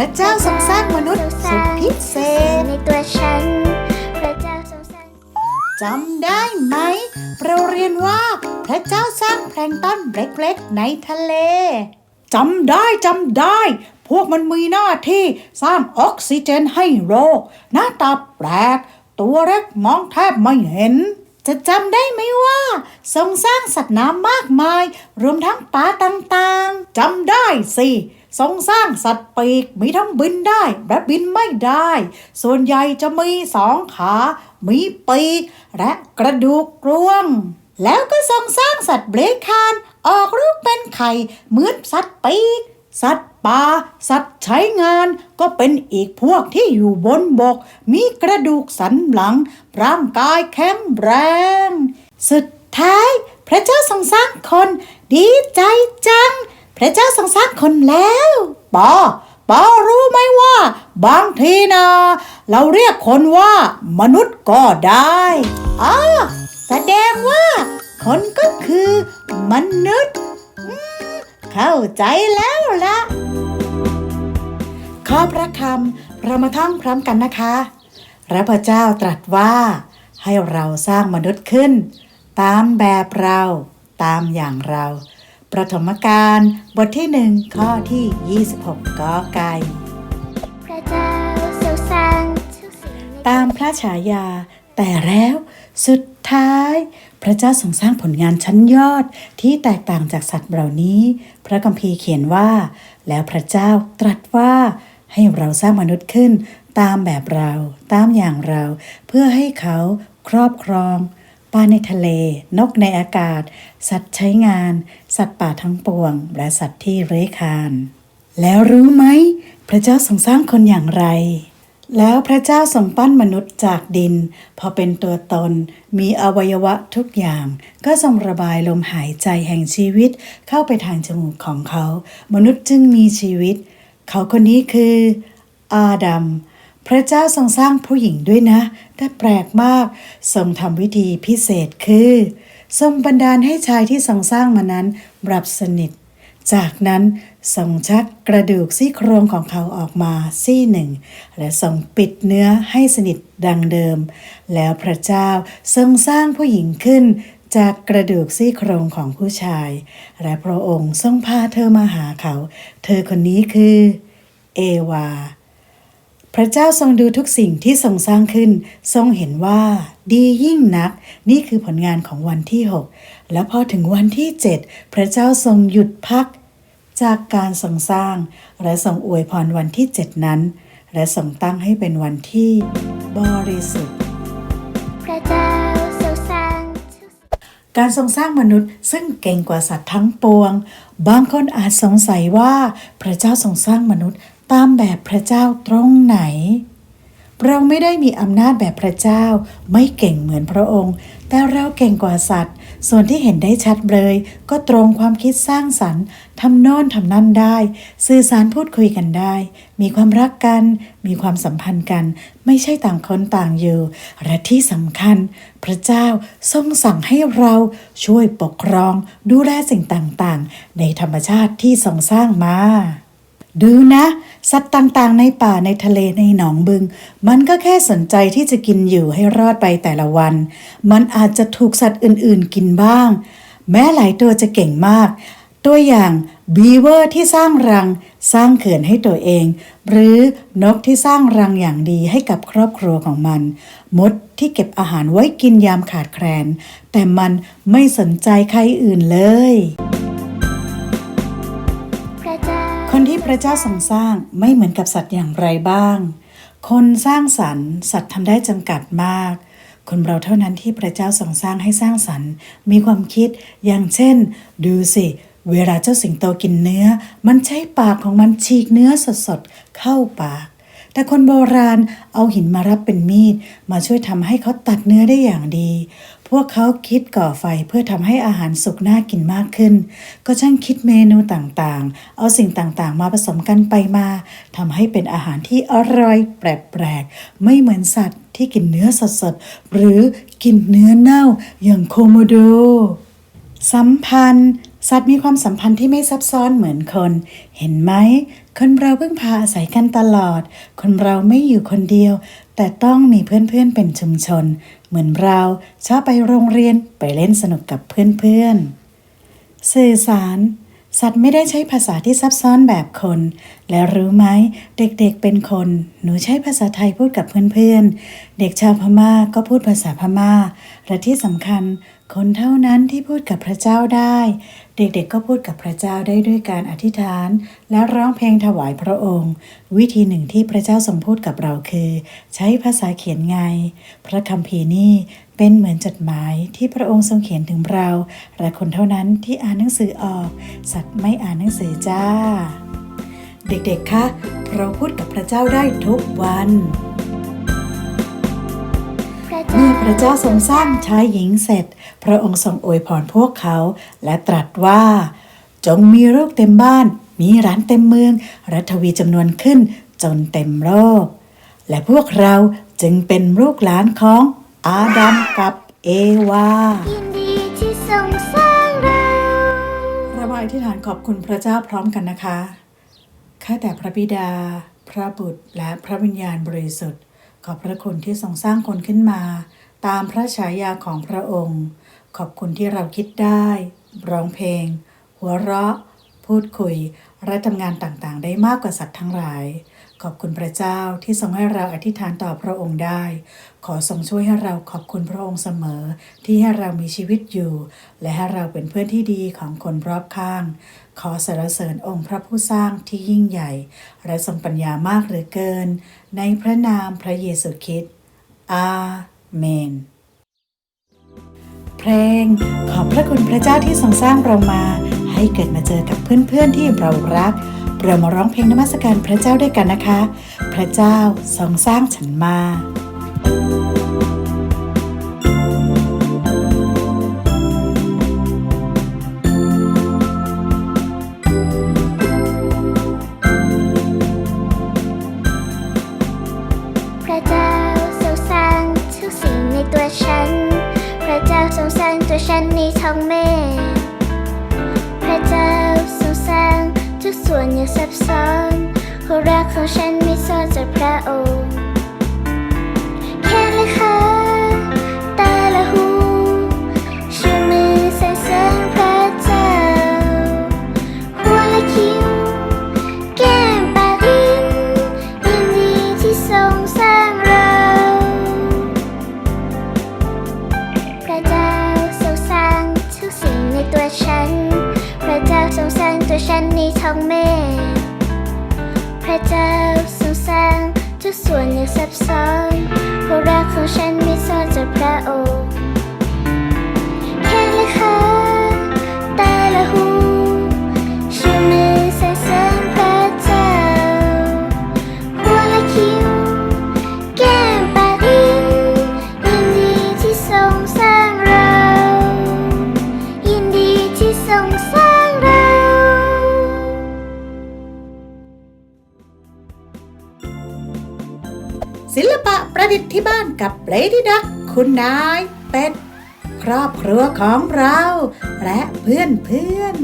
ระเจ้าทรงสร้างมนุษย์สุดพิเศษในตัวฉัน พระเจ้าทรงสร้างจำได้ไหม เราเรียนว่าพระเจ้าสร้างแพลงก์ต้นเล็กๆในทะเลจำได้จำได้ พวกมันมีหน้าที่สร้างออกซิเจนให้โลก หน้าตาแปลก ตัวเล็กมองแทบไม่เห็น จะจำได้ไหมว่า ทรงสร้างสัตว์น้ำมากมาย รวมทั้งปลาต่างๆจำได้สิ ทรงสร้างสัตว์ปีกมีทั้งบินได้และบินไม่ได้ ส่วนใหญ่จะมีสองขา มีปีก และกระดูกกรวง แล้วก็ทรงสร้างสัตว์เบรคคาน ออกลูกเป็นไข่เหมือนสัตว์ปีก สัตว์ป่าสัตว์ใช้งาน ก็เป็นอีกพวกที่อยู่บนบก มีกระดูกสันหลัง ร่างกายแข็งแรง สุดท้าย พระเจ้าทรงสร้างคน ดีใจจัง พระเจ้าทรงสร้างคนแล้วปอปอรู้ไหมว่า บางทีนะเราเรียกคนว่ามนุษย์ก็ได้อ๋อแสดงว่า คนก็คือมนุษย์ เข้าใจแล้วละข้อพระคำเรามาท่องพร้อมกันนะคะพระพเจ้าตรัสว่า ให้เราสร้างมนุษย์ขึ้น ตามแบบเรา ตามอย่างเรา ประถมกาลบทที่หนึ่งข้อที่ 26กอไก่พระเจ้าทรงสร้างทุกสิ่งในตามพระฉายา แต่แล้วสุดท้าย พระเจ้าทรงสร้างผลงานชั้นยอดที่แตกต่างจากสัตว์เหล่านี้ พระคัมภีร์เขียนว่า แล้วพระเจ้าตรัสว่าให้เราสร้างมนุษย์ขึ้น ตามแบบเรา ตามอย่างเรา เพื่อให้เขาครอบครองปลาในทะเล นกในอากาศ สัตว์ใช้งาน สัตว์ป่าทั้งปวง และสัตว์ที่เลื้อยคลาน แล้วรู้ไหม พระเจ้าทรงสร้างคนอย่างไร แล้วพระเจ้าทรงปั้นมนุษย์จากดิน พอเป็นตัวตน มีอวัยวะทุกอย่าง ก็ทรงระบายลมหายใจแห่งชีวิตเข้าไปทางจมูกของเขา มนุษย์จึงมีชีวิต เขาคนนี้คือ อาดัม พระเจ้าทรงสร้างผู้หญิงด้วยนะ แต่แปลกมาก ทรงทำวิธีพิเศษคือ ทรงบันดาลให้ชายที่ทรงสร้างมานั้นหลับสนิท จากนั้นทรงชักกระดูกซี่โครงของเขาออกมาซี่หนึ่ง และทรงปิดเนื้อให้สนิทดังเดิม แล้วพระเจ้าทรงสร้างผู้หญิงขึ้นจากกระดูกซี่โครงของผู้ชาย และพระองค์ทรงพาเธอมาหาเขา เธอคนนี้คือ เอวา พระเจ้าทรงดูทุกสิ่งที่ทรงสร้างขึ้น ทรงเห็นว่าดียิ่งนัก นี่คือผลงานของวันที่ 6 แล้วพอถึงวันที่ 7 พระเจ้าทรงหยุดพัก จากการทรงสร้าง และทรงอวยพรวันที่ 7 นั้น และทรงตั้งให้เป็นวันที่บริสุทธิ์พระเจ้าทรงสร้างทุกการทรงสร้างมนุษย์ซึ่งเก่งกว่าสัตว์ทั้งปวง บางคนอาจสงสัยว่าพระเจ้าทรงสร้างมนุษย์ ตามแบบพระเจ้าตรงไหน เราไม่ได้มีอำนาจแบบพระเจ้า ไม่เก่งเหมือนพระองค์ แต่เราเก่งกว่าสัตว์ ส่วนที่เห็นได้ชัดเลย ก็ตรงความคิดสร้างสรรค์ทำโน่นทำนั่นได้ สื่อสารพูดคุยกันได้ มีความรักกัน มีความสัมพันธ์กัน ไม่ใช่ต่างคนต่างอยู่และที่สำคัญ พระเจ้าทรงสั่งให้เราช่วยปกครองดูแลสิ่งต่างๆ ในธรรมชาติที่ทรงสร้างมา ดูนะสัตว์ต่างๆ ในป่าในทะเลในหนองบึง มันก็แค่สนใจที่จะกินอยู่ให้รอดไปแต่ละวัน มันอาจจะถูกสัตว์อื่นๆ กินบ้าง แม้หลายตัวจะเก่งมาก ตัวอย่างบีเวอร์ที่สร้างรัง สร้างเขื่อนให้ตัวเอง หรือนกที่สร้างรังอย่างดีให้กับครอบครัวของมัน มดที่เก็บอาหารไว้กินยามขาดแคลน แต่มันไม่สนใจใครอื่นเลย ระเจ้าทรงสร้างไม่เหมือนกับสัตว์อย่างไรบ้าง คนสร้างสรรค์ สัตว์ทำได้จำกัดมาก คนเราเท่านั้นที่พระเจ้าทรงสร้างให้สร้างสรรค์ มีความคิดอย่างเช่น ดูสิเวลาเจ้าสิงโตกินเนื้อ มันใช้ปากของมันฉีกเนื้อสดๆเข้าปาก แต่คนโบราณเอาหินมารับเป็นมีด มาช่วยทำให้เขาตัดเนื้อได้อย่างดี พวกเขาคิดก่อไฟเพื่อทำให้อาหารสุกน่ากินมากขึ้น ก็ช่างคิดเมนูต่างๆ เอาสิ่งต่างๆ มาผสมกันไปมาทำให้เป็นอาหารที่อร่อยแปลกๆ ไม่เหมือนสัตว์ที่กินเนื้อสดๆ หรือกินเนื้อเน่าอย่างโคโมโด สัมพันธ์ สัตว์มีความสัมพันธ์ที่ไม่ซับซ้อนเหมือนคน เห็นไหม คนเราเพิ่งพาอาศัยกันตลอด คนเราไม่อยู่คนเดียว แต่ต้องมีเพื่อนๆเป็นชุมชน เหมือนเราชอบไปโรงเรียนไปเล่นสนุกกับเพื่อนๆ สื่อสาร สัตว์ไม่ได้ใช้ภาษาที่ซับซ้อนแบบคน และรู้ไหมเด็กๆเป็นคน หนูใช้ภาษาไทยพูดกับเพื่อนๆเด็กชาวพม่าก็พูดภาษาพม่า และที่สำคัญ คนเท่านั้นที่พูดกับพระเจ้าได้ เด็กๆก็พูดกับพระเจ้าได้ด้วยการอธิษฐาน และร้องเพลงถวายพระองค์ วิธีหนึ่งที่พระเจ้าทรงพูดกับเราคือ ใช้ภาษาเขียนไง พระคัมภีร์นี่เป็นเหมือนจดหมายที่พระองค์ทรงเขียนถึงเราและคนเท่านั้นที่อ่านหนังสือออก สัตว์ไม่อ่านหนังสือจ้า เด็กๆคะเราพูดกับพระเจ้าได้ทุกวัน เมื่อพระเจ้าทรงสร้างชายหญิงเสร็จ พระองค์ทรงอวยพรพวกเขา และตรัสว่า จงมีลูกเต็มบ้าน มีร้านเต็มเมืองและทวีจำนวนขึ้นจนเต็มโลก และพวกเราจึงเป็นลูกหลานของอาดัมกับเอวายินดีที่ทรงสร้างเรารามาอธิษฐานขอบคุณพระเจ้าพร้อมกันนะคะ ข้าแต่พระบิดา พระบุตรและพระวิญญาณบริสุทธิ์ อบพระคุณที่ทรงสร้างคนขึ้นมา ตามพระฉายาของพระองค์ ขอบคุณที่เราคิดได้ ร้องเพลง หัวเราะ พูดคุย และทำงานต่างๆ ได้มากกว่าสัตว์ทั้งหลาย ขอบคุณพระเจ้าที่ทรงให้เราอธิษฐานต่อพระองค์ได้ ขอทรงช่วยให้เราขอบคุณพระองค์เสมอ ที่ให้เรามีชีวิตอยู่ และให้เราเป็นเพื่อนที่ดีของคนรอบข้าง ขอสรรเสริญองค์พระผู้สร้างที่ยิ่งใหญ่ และทรงปัญญามากเหลือเกิน ในพระนามพระเยซูคริสต์อาเมน เพลง ขอบพระคุณพระเจ้าที่ทรงสร้างเรามา ให้เกิดมาเจอกับเพื่อนๆที่เรารัก เรามาร้องเพลงนมัสการพระเจ้าด้วยกันนะคะ พระเจ้าทรงสร้างฉันมาพระเจ้าทรงสร้างทุกสิ่งในตัวฉัน พระเจ้าทรงสร้างตัวฉันในท้องแม่ ซับซ้อนความรักของฉันไม่ซ่อนจากพระองค์ เจ้าสงสร้ารทุกส่วนอย่างซับซ้อนความรักของฉันะประดิษฐ์ที่บ้านกับเลดี้ดักคุณนายเป็ดครอบครัวของเรา และเพื่อนเพื่อน